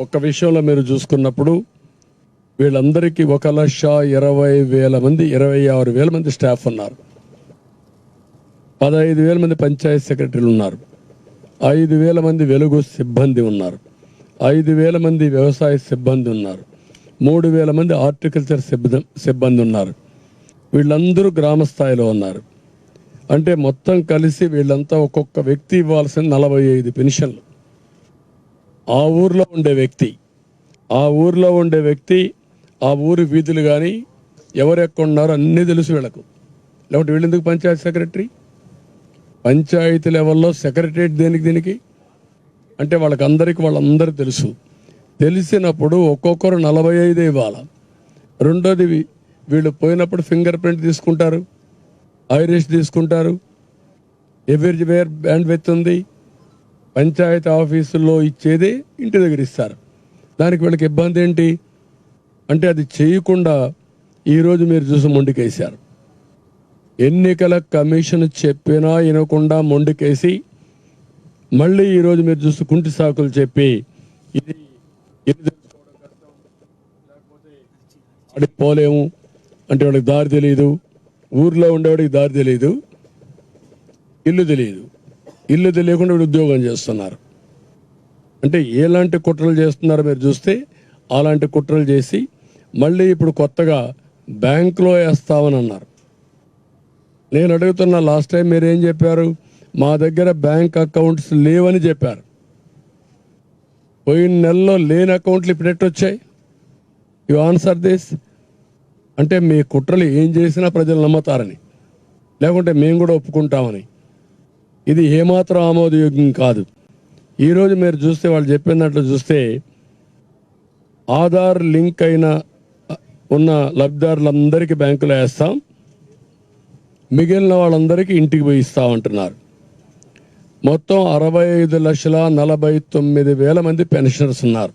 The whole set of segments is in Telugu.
ఒక్క విషయంలో మీరు చూసుకున్నప్పుడు వీళ్ళందరికీ ఒక లక్ష ఇరవై వేల మంది ఇరవై ఆరు వేల మంది స్టాఫ్ ఉన్నారు. పదహైదు వేల మంది పంచాయత్ సెక్రటరీలు ఉన్నారు. ఐదు వేల మంది వెలుగు సిబ్బంది ఉన్నారు. ఐదు వేల మంది వ్యవసాయ సిబ్బంది ఉన్నారు. మూడు వేల మంది హార్టికల్చర్ సిబ్బంది సిబ్బంది ఉన్నారు. వీళ్ళందరూ గ్రామ స్థాయిలో ఉన్నారు. అంటే మొత్తం కలిసి వీళ్ళంతా ఒక్కొక్క వ్యక్తి ఇవ్వాల్సిన నలభై ఐదు పెన్షన్లు. ఆ ఊర్లో ఉండే వ్యక్తి ఆ ఊర్లో ఉండే వ్యక్తి ఆ ఊరి వీధులు కానీ ఎవరు ఎక్కడ ఉన్నారో అన్నీ తెలుసు వీళ్ళకు. లేకపోతే వీళ్ళెందుకు పంచాయతీ సెక్రటరీ? పంచాయతీ లెవెల్లో సెక్రటరేట్ దేనికి దీనికి? అంటే వాళ్ళకందరికీ వాళ్ళందరూ తెలుసు. తెలిసినప్పుడు ఒక్కొక్కరు నలభై ఐదు ఇవ్వాలి. రెండోది వీళ్ళు పోయినప్పుడు ఫింగర్ ప్రింట్ తీసుకుంటారు. ఐరిష్ తీసుకుంటారు. ఎవరి వేర్ బ్యాండ్ ఉంది? పంచాయతీ ఆఫీసుల్లో ఇచ్చేదే ఇంటి దగ్గర ఇస్తారు. దానికి వీళ్ళకి ఇబ్బంది ఏంటి? అంటే అది చేయకుండా ఈరోజు మీరు చూసి మొండికేశారు. ఎన్నికల కమిషన్ చెప్పినా వినకుండా మొండికేసి మళ్ళీ ఈరోజు మీరు చూసి కుంటి సాకులు చెప్పి ఇది అడిగి పోలేము అంటే వాడికి దారి తెలియదు ఊర్లో ఉండేవాడికి దారి తెలియదు ఇల్లు తెలియదు ఇల్లు తెలియకుండా ఉద్యోగం చేస్తున్నారు. అంటే ఎలాంటి కుట్రలు చేస్తున్నారో మీరు చూస్తే అలాంటి కుట్రలు చేసి మళ్ళీ ఇప్పుడు కొత్తగా బ్యాంకులో వేస్తామని అన్నారు. నేను అడుగుతున్న లాస్ట్ టైం మీరు ఏం చెప్పారు? మా దగ్గర బ్యాంక్ అకౌంట్స్ లేవని చెప్పారు. పోయిన నెలలో లేని అకౌంట్లు ఇప్పుడు వచ్చాయి? యు ఆన్సర్ దిస్ అంటే మీ కుట్రలు ఏం చేసినా ప్రజలు నమ్ముతారని. లేకుంటే మేము కూడా ఒప్పుకుంటామని. ఇది ఏమాత్రం ఆమోదయోగ్యం కాదు. ఈరోజు మీరు చూస్తే వాళ్ళు చెప్పినట్లు చూస్తే ఆధార్ లింక్ అయిన ఉన్న లబ్ధిదారులందరికీ బ్యాంకులో వేస్తాం. మిగిలిన వాళ్ళందరికీ ఇంటికి పోయి ఇస్తామంటున్నారు మొత్తం అరవై ఐదు లక్షల నలభై తొమ్మిది వేల మంది పెన్షనర్స్ ఉన్నారు.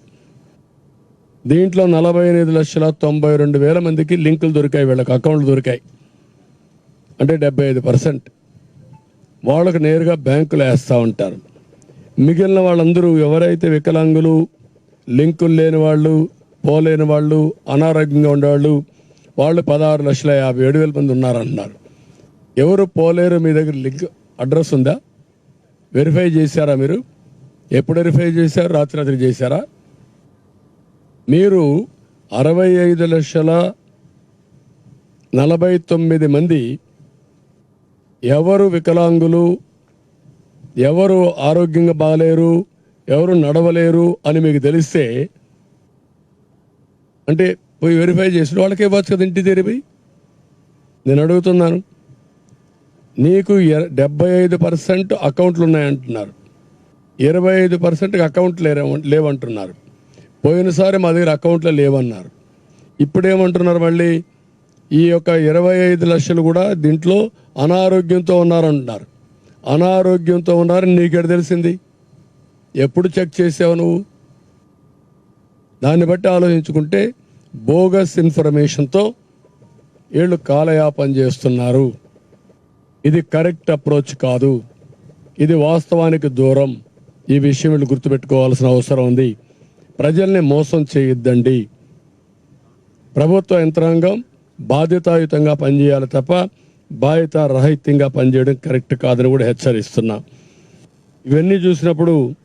దీంట్లో నలభై ఎనిమిది లక్షల తొంభై రెండు వేల మందికి లింకులు దొరికాయి వీళ్ళకి అకౌంట్లు దొరికాయి. అంటే డెబ్బై ఐదు పర్సెంట్. వాళ్ళకు నేరుగా బ్యాంకులు వేస్తూ ఉంటారు. మిగిలిన వాళ్ళందరూ ఎవరైతే వికలాంగులు లింకులు లేని వాళ్ళు పోలేని వాళ్ళు అనారోగ్యంగా ఉండేవాళ్ళు వాళ్ళు పదహారు లక్షల యాభై ఏడు వేల మంది ఉన్నారంటున్నారు. ఎవరు పోలేరు మీ దగ్గర లింక్ అడ్రస్ ఉందా? వెరిఫై చేశారా మీరు? ఎప్పుడు వెరిఫై చేశారు? రాత్రి రాత్రి చేశారా? మీరు అరవై ఐదు లక్షల నలభై తొమ్మిది మంది ఎవరు వికలాంగులు ఎవరు ఆరోగ్యంగా బాగలేరు ఎవరు నడవలేరు అని మీకు తెలిస్తే అంటే పోయి వెరిఫై చేసిన వాళ్ళకే ఇవ్వచ్చు కదా ఇంటి తెరిపి నేను అడుగుతున్నాను. నీకు ఎ- డెబ్బై ఐదు పర్సెంట్ అకౌంట్లు ఉన్నాయంటున్నారు. ఇరవై ఐదు పర్సెంట్కి అకౌంట్ లేవంటున్నారు. పోయినసారి మా దగ్గర అకౌంట్లో లేవన్నారు. ఇప్పుడేమంటున్నారు మళ్ళీ? ఈ యొక్క ఇరవై ఐదు లక్షలు కూడా దీంట్లో అనారోగ్యంతో ఉన్నారంటున్నారు. అనారోగ్యంతో ఉన్నారని నీకెడ తెలిసింది? ఎప్పుడు చెక్ చేసావు నువ్వు? దాన్ని బట్టి ఆలోచించుకుంటే బోగస్ ఇన్ఫర్మేషన్తో వీళ్ళు కాలయాపన చేస్తున్నారు. ఇది కరెక్ట్ అప్రోచ్ కాదు. ఇది వాస్తవానికి దూరం. ఈ విషయం వీళ్ళు గుర్తుపెట్టుకోవాల్సిన అవసరం ఉంది. ప్రజల్ని మోసం చేయొద్దండి. ప్రభుత్వ యంత్రాంగం బాధ్యతాయుతంగా పనిచేయాలి తప్ప బాధ్యత రహితంగా పనిచేయడం కరెక్ట్ కాదని కూడా హెచ్చరిస్తున్నా. ఇవన్నీ చూసినప్పుడు